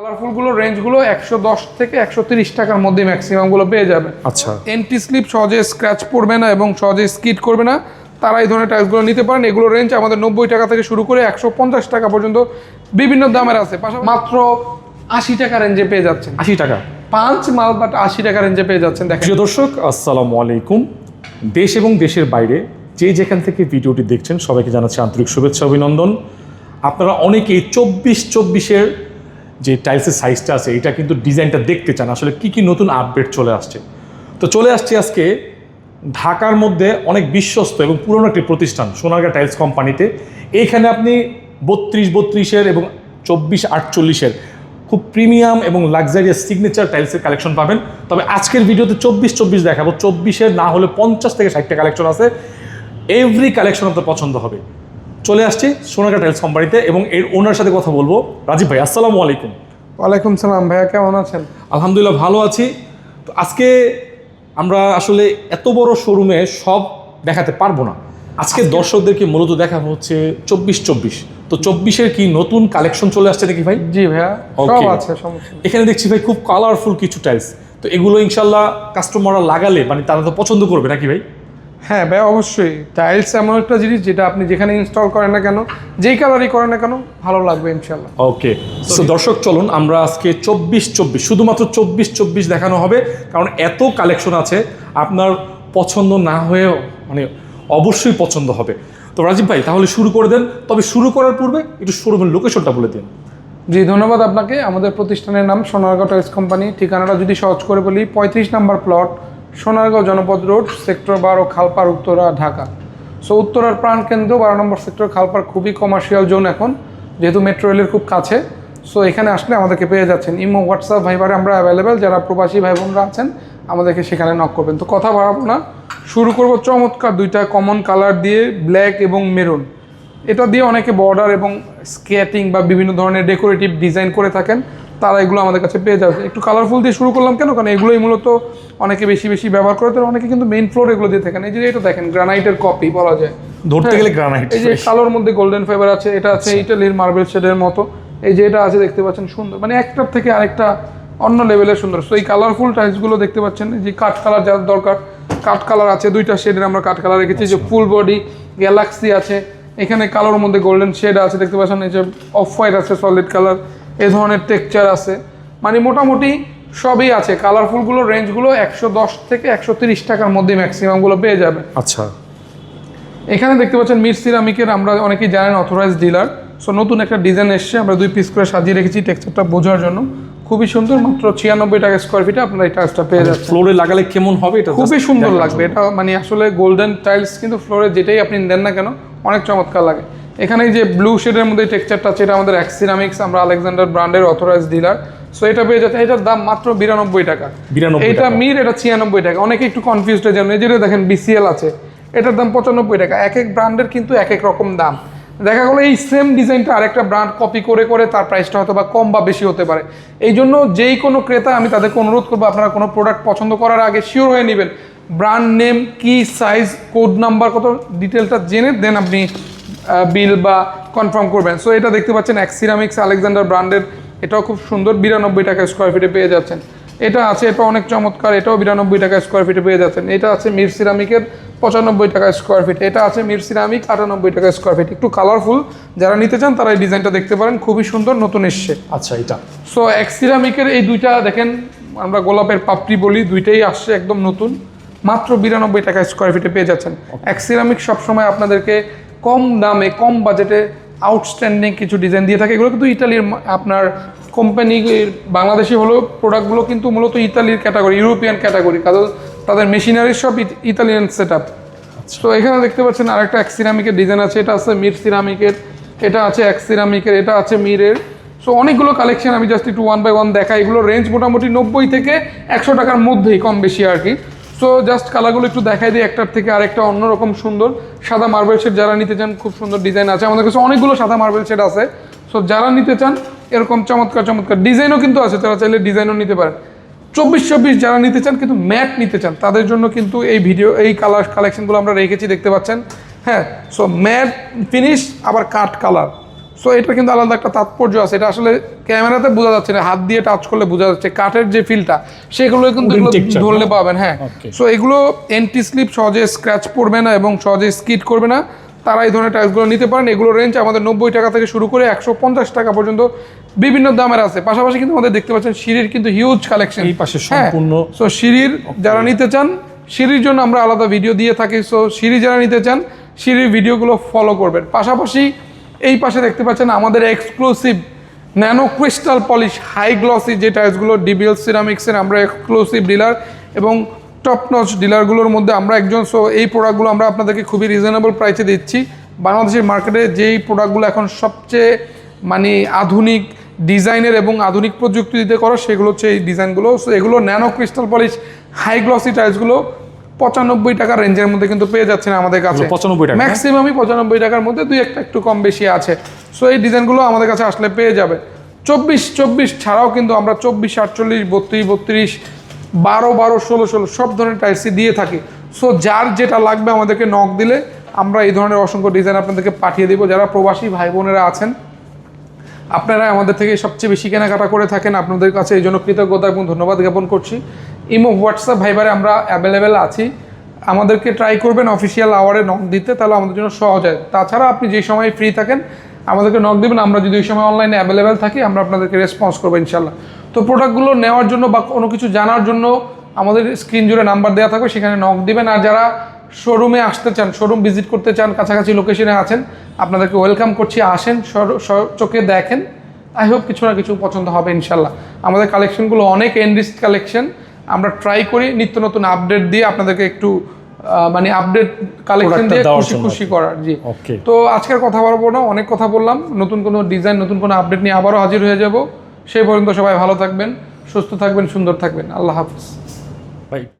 কালারফুলগুলো রেঞ্জগুলো একশো দশ থেকে একশো তিরিশ টাকার মধ্যে ম্যাক্সিমামগুলো পেয়ে যাবেন। আচ্ছা। এন্টি স্লিপ সহজে স্ক্র্যাচ পড়বে না এবং সহজে স্কিড করবে না। তারা এই ধরনের টাইলসগুলো নিতে পারেন। এগুলো রেঞ্জ আমাদের নব্বই টাকা থেকে শুরু করে একশো পঞ্চাশ টাকা পর্যন্ত বিভিন্ন দামের আছে। মাত্র আশি টাকা রেঞ্জে পেয়ে যাচ্ছেন। আশি টাকা। পাঁচ মাল বাট আশি টাকা রেঞ্জে পেয়ে যাচ্ছেন। দেখেন। প্রিয় দর্শক আসসালামু আলাইকুম। দেশ এবং দেশের বাইরে যে যেখান থেকে ভিডিওটি দেখছেন সবাইকে জানাচ্ছি আন্তরিক শুভেচ্ছা অভিনন্দন। আপনারা অনেকেই চব্বিশ চব্বিশের যে টাইলসের সাইজটা আছে, এটা কিন্তু ডিজাইনটা দেখতে চান। আসলে কি কি নতুন আপডেট চলে আসছে? তো চলে আসছে আজকে ঢাকার মধ্যে অনেক বিশ্বস্ত এবং পুরনো একটি প্রতিষ্ঠান, সোনারগাঁ টাইলস কোম্পানিতে এইখানে আপনি বত্রিশ বত্রিশের এবং চব্বিশ আটচল্লিশের খুব প্রিমিয়াম এবং লাক্সারিয়াস সিগনেচার টাইলসের কালেকশন পাবেন। তবে আজকের ভিডিওতে চব্বিশ চব্বিশ দেখাবো। চব্বিশের না হলে পঞ্চাশ থেকে ষাটটা কালেকশন আছে। এভরি কালেকশন আপনার পছন্দ হবে। চলে আসছি সোনারগাঁ টাইলস কোম্পানিতে এবং এর ওনার সাথে কথা বলব। রাজীব ভাই আসসালামু আলাইকুম। ওয়ালাইকুম সালাম ভাইয়া কেমন আছেন? আলহামদুলিল্লাহ ভালো আছি। তো আজকে আমরা আসলে এত বড় শোরুমে সব দেখাতে পারব না। আজকে দর্শকদেরকে মূলত দেখাবো হচ্ছে চব্বিশ চব্বিশ। তো চব্বিশের কি নতুন কালেকশন চলে আসছে নাকি ভাই? জি ভাইয়া সব আছে এখানে দেখছি ভাই খুব কালারফুল কিছু টাইলস তো এগুলো ইনশাল্লাহ কাস্টমাররা লাগালে মানে তারা তো পছন্দ করবে নাকি ভাই? হ্যাঁ ভাই অবশ্যই। টাইলস এমন একটা জিনিস যেটা আপনি যেখানে ইনস্টল করেন না কেন যেই কালারই করেন না কেন ভালো লাগবে ইনশাল্লাহ ওকে সো দর্শক চলুন আমরা আজকে চব্বিশ চব্বিশ শুধুমাত্র চব্বিশ চব্বিশ দেখানো হবে কারণ এত কালেকশন আছে আপনার পছন্দ না হয়েও মানে অবশ্যই পছন্দ হবে। তো রাজীব ভাই তাহলে শুরু করে দেন। তবে শুরু করার পূর্বে একটু শোরুমের লোকেশনটা বলে দিন। জি ধন্যবাদ আপনাকে। আমাদের প্রতিষ্ঠানের নাম সোনারগাঁও টাইলস কোম্পানি ঠিকানাটা যদি সহজ করে বলি পঁয়ত্রিশ নাম্বার প্লট সোনারগাঁও জনপদ রোড, সেক্টর বারো খালপার উত্তরা, ঢাকা। সো উত্তরার প্রাণকেন্দ্র, বারো নম্বর সেক্টর খালপার খুবই কমার্শিয়াল জোন এখন, যেহেতু মেট্রো রেলের খুব কাছে। সো এখানে আসলে আমাদেরকে পেয়ে যাচ্ছেন। ইমো হোয়াটসঅ্যাপ ভাইবারে আমরা অ্যাভেলেবেল যারা প্রবাসী ভাই বোনরা আছেন, আমাদেরকে সেখানে নক করবেন। তো কথা বাড়াবো না। শুরু করব চমৎকার দুইটা কমন কালার দিয়ে ব্ল্যাক এবং মেরুন এটা দিয়ে অনেকে বর্ডার এবং স্কেটিং বা বিভিন্ন ধরনের ডেকোরেটিভ ডিজাইন করে থাকেন। তারা এগুলো আমাদের কাছে পেয়ে যাবে। একটু কালারফুল দিয়ে শুরু করলাম কেন? কারণ এগুলোই মূলত অনেকে বেশি বেশি ব্যবহার করে তো অনেকে কিন্তু মেইন ফ্লোর এগুলো দিয়ে থাকেন। এই যে এটা দেখেন গ্রানাইটের কপি বলা যায়। ধরতে হ্যাঁ, গেলে গ্রানাইট এই যে কালোর মধ্যে গোল্ডেন ফাইবার আছে এটা আছে ইটালির মার্বেল শেডের মতো। এই যে এটা আছে দেখতে পাচ্ছেন সুন্দর। মানে একটার থেকে আরেকটা অন্য লেভেলের সুন্দর। সো এই কালারফুল টাইলসগুলো দেখতে পাচ্ছেন যে কাঠ কালার যার দরকার কাঠ কালার আছে দুইটা শেডের আমরা কাঠ কালার রেখেছি। যে ফুল বডি গ্যালাক্সি আছে। এখানে কালোর মধ্যে গোল্ডেন শেড আছে দেখতে পাচ্ছেন এই যে অফ হোয়াইট আছে সলিড কালার এই ধরনের টেক্সচার আছে। মানে মোটামুটি সবই আছে। কালারফুলগুলো রেঞ্জগুলো একশো দশ থেকে একশো তিরিশ টাকার মধ্যে ম্যাক্সিমামগুলো পেয়ে যাবে আচ্ছা। এখানে দেখতে পাচ্ছেন মির সিরামিকের আমরা অনেকেই জানেন অথরাইজ ডিলার সো নতুন একটা ডিজাইন এসছে আমরা দুই পিস করে সাজিয়ে রেখেছি টেক্সচারটা বোঝার জন্য। খুবই সুন্দর মাত্র ছিয়ানব্বই টাকা স্কোয়ার ফিটে আপনারা এই টাইলসটা পেয়ে যাচ্ছেন। ফ্লোরে লাগালে কেমন হবে এটা খুবই সুন্দর লাগবে। এটা মানে আসলে গোল্ডেন টাইলস কিন্তু ফ্লোরে যেটাই আপনি দেন না কেন অনেক চমৎকার লাগে। এখানে যে ব্লু শেডের মধ্যে টেক্সচারটা আছে এটা আমাদের অ্যাক্সিরামিক্স আমরা আলেকজান্ডার ব্র্যান্ডের অথরাইজ ডিলার সো এটা পেয়ে যাচ্ছে এটার দাম মাত্র বিরানব্বই টাকা। 92 এটা মির এটা ছিয়ানব্বই টাকা। অনেকে একটু কনফিউজড হয়ে এই যেটা দেখেন বিসিএল আছে। এটার দাম পঁচানব্বই টাকা। এক এক ব্র্যান্ডের কিন্তু এক এক রকম দাম। দেখা গেলো এই সেম ডিজাইনটা আরেকটা ব্র্যান্ড কপি করে করে তার প্রাইসটা হয়তো বা কম বা বেশি হতে পারে। এই জন্য যেই কোনো ক্রেতা আমি তাদেরকে অনুরোধ করব আপনারা কোনো প্রোডাক্ট পছন্দ করার আগে শিওর হয়ে নেবেন। ব্র্যান্ড নেম কি সাইজ কোড নাম্বার কত ডিটেলটা জেনে দেন আপনি বিল বা কনফার্ম করবেন। সো এটা দেখতে পাচ্ছেন অ্যাক্সিরামিক্স আলেকজান্ডার ব্র্যান্ডের। এটাও খুব সুন্দর বিরানব্বই টাকা স্কোয়ার ফিটে পেয়ে যাচ্ছেন। এটা আছে এটা অনেক চমৎকার এটাও বিরানব্বই টাকা স্কোয়ার ফিটে পেয়ে যাচ্ছেন। এটা আছে মির সিরামিকের পঁচানব্বই টাকা স্কোয়ার ফিট এটা আছে মির সিরামিক আটানব্বই টাকা স্কোয়ার ফিট একটু কালারফুল যারা নিতে চান তারা এই ডিজাইনটা দেখতে পারেন। খুবই সুন্দর নতুন এসছে। আচ্ছা এটা। সো এক্সিরামিকের এই দুইটা দেখেন আমরা গোলাপের পাপড়ি বলি দুইটাই আসছে একদম নতুন। মাত্র বিরানব্বই টাকা স্কোয়ার ফিটে পেয়ে যাচ্ছেন। এক্সিরামিক সবসময় আপনাদেরকে কম দামে কম বাজেটে আউটস্ট্যান্ডিং কিছু ডিজাইন দিয়ে থাকে। এগুলো কিন্তু ইতালির আপনার কোম্পানি বাংলাদেশি হলেও প্রোডাক্টগুলো কিন্তু মূলত ইতালির ক্যাটাগরি ইউরোপিয়ান ক্যাটাগরি কারণ তাদের মেশিনারি সব ইতালিয়ান সেট আপ তো এখানে দেখতে পাচ্ছেন আরেকটা এক সিরামিকের ডিজাইন আছে। এটা আছে মির সিরামিকের এটা আছে এক সিরামিকের এটা আছে মিরের সো অনেকগুলো কালেকশন আমি জাস্ট একটু ওয়ান বাই ওয়ান দেখাই। এগুলো রেঞ্জ মোটামুটি নব্বই থেকে একশো টাকার মধ্যেই কম বেশি আর কি। সো জাস্ট কালারগুলো একটু দেখাই দিই, একটার থেকে আরেকটা অন্যরকম সুন্দর। সাদা মার্বেল শেড যারা নিতে চান, খুব সুন্দর ডিজাইন আছে। আমাদের কাছে অনেকগুলো সাদা মার্বেল শেড আছে। সো যারা নিতে চান, এরকম চমৎকার চমৎকার ডিজাইনও কিন্তু আছে। তারা চাইলে ডিজাইনও নিতে পারেন। চব্বিশ চব্বিশ যারা নিতে চান, কিন্তু ম্যাট নিতে চান, তাদের জন্য কিন্তু এই ভিডিও এই কালার কালেকশনগুলো আমরা রেখেছি, দেখতে পাচ্ছেন। হ্যাঁ সো ম্যাট ফিনিশ আবার কাট কালার সো এটা কিন্তু আলাদা একটা তাৎপর্য আছে। এটা আসলে ক্যামেরাতে বোঝা যাচ্ছে না হাত দিয়ে টাচ করলে বোঝা যাচ্ছে। কাঠের যে ফিলটা সেগুলো কিন্তু ধরলে পাবেন হ্যাঁ। সো এগুলো এন্টি স্লিপ সহজে স্ক্র্যাচ পড়বে না এবং সহজে স্কিড করবে না। তারা এই ধরনের টাইলসগুলো নিতে পারেন। এগুলো রেঞ্জ আমাদের নব্বই টাকা থেকে শুরু করে একশো পঞ্চাশ টাকা পর্যন্ত বিভিন্ন দামের আছে। পাশাপাশি কিন্তু আমাদের দেখতে পাচ্ছেন সিঁড়ির কিন্তু হিউজ কালেকশন এই পাশে সম্পূর্ণ সো সিঁড়ির যারা নিতে চান সিঁড়ির জন্য আমরা আলাদা ভিডিও দিয়ে থাকি। সো সিঁড়ি যারা নিতে চান সিঁড়ির ভিডিওগুলো ফলো করবেন। পাশাপাশি এই পাশে দেখতে পাচ্ছেন আমাদের exclusive nano crystal polish high glossy যে টাইলসগুলো ডিবিএল সিরামিক্সের আমরা এক্সক্লুসিভ ডিলার এবং টপ নচ ডিলারগুলোর মধ্যে আমরা একজন সো এই প্রোডাক্টগুলো আমরা আপনাদেরকে খুবই রিজনেবল প্রাইসে দিচ্ছি। বাংলাদেশের মার্কেটে যেই প্রোডাক্টগুলো এখন সবচেয়ে মানে আধুনিক ডিজাইনের এবং আধুনিক প্রযুক্তি দিতে করা, সেগুলো হচ্ছে এই ডিজাইনগুলো সো এগুলো nano crystal polish high glossy টাইলসগুলো পঁচানব্বই টাকার রেঞ্জের মধ্যে কিন্তু পেয়ে যাচ্ছেন আমাদের কাছে। পঁচানব্বই টাকা? ম্যাক্সিমামই পঁচানব্বই টাকার মধ্যে দুই একটা একটু কম বেশি আছে। সো এই ডিজাইনগুলো আমাদের কাছে আসলে পেয়ে যাবে। চব্বিশ চব্বিশ ছাড়াও কিন্তু আমরা চব্বিশ আটচল্লিশ বত্রিশ বত্রিশ বারো বারো ষোলো ষোলো সব ধরনের টাইলসই দিয়ে থাকি। সো যার যেটা লাগবে আমাদেরকে নখ দিলে আমরা এই ধরনের অসংখ্য ডিজাইন আপনাদেরকে পাঠিয়ে দিব। যারা প্রবাসী ভাই বোনেরা আছেন আপনারা আমাদের থেকে সবচেয়ে বেশি কেনাকাটা করে থাকেন। আপনাদের কাছে এই জন্য কৃতজ্ঞতা এবং ধন্যবাদ জ্ঞাপন করছি। ইমো, হোয়াটসঅ্যাপ, ভাইবারে আমরা অ্যাভেলেবেল আছি। আমাদেরকে ট্রাই করবেন অফিসিয়াল আওয়ারে নক দিতে, তাহলে আমাদের জন্য সহজ হয়। তাছাড়া আপনি যে সময় ফ্রি থাকেন, আমাদেরকে নক দেবেন। আমরা যদি ওই সময় অনলাইনে অ্যাভেলেবেল থাকি, আমরা আপনাদেরকে রেসপন্স করব ইনশাল্লাহ তো প্রোডাক্টগুলো নেওয়ার জন্য বা কোনো কিছু জানার জন্য আমাদের স্ক্রিন জুড়ে নাম্বার দেওয়া থাকবে, সেখানে নক দিবেন। আর যারা শোরুমে আসতে চান শোরুম ভিজিট করতে চান কাছাকাছি লোকেশনে আছেন আপনাদেরকে ওয়েলকাম করছি আসেন চোখে দেখেন। আই হোপ কিছু না কিছু পছন্দ হবে ইনশাল্লাহ। আমাদের কালেকশনগুলো অনেক এনরিস্ট কালেকশন আমরা ট্রাই করি নিত্য নতুন আপডেট দিয়ে আপনাদেরকে একটু মানে আপডেট কালেকশন দিয়ে খুশি খুশি করার জি। তো আজকের কথা বলব না অনেক কথা বললাম। নতুন কোনো ডিজাইন নতুন কোনো আপডেট নিয়ে আবারও হাজির হয়ে যাব। সেই পর্যন্ত সবাই ভালো থাকবেন সুস্থ থাকবেন সুন্দর থাকবেন। আল্লাহ হাফিজ। ভাই